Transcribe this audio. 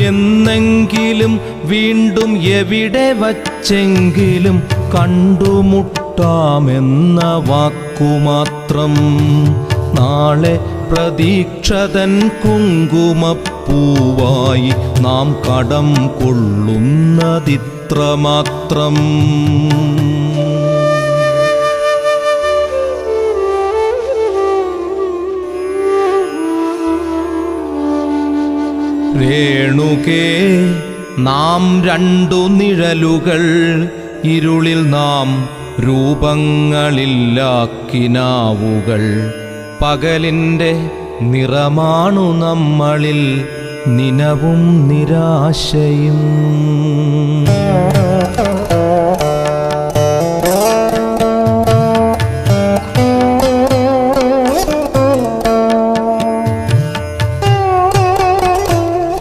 എന്നെങ്കിലും വീണ്ടും എവിടെ വച്ചെങ്കിലും കണ്ടുമുട്ടാമെന്ന വാക്കുമാത്രം. നാളെ പ്രതീക്ഷതൻ കുങ്കുമപ്പൂവായി നാം കടം കൊള്ളുന്നതിത്രമാത്രം. രേണുകേ നാം രണ്ടു നിഴലുകൾ ഇരുളിൽ നാം രൂപങ്ങളില്ലാക്കിനാവുകൾ. പകലിന്റെ നിറമാണു നമ്മളിൽ നിനവും നിരാശയും.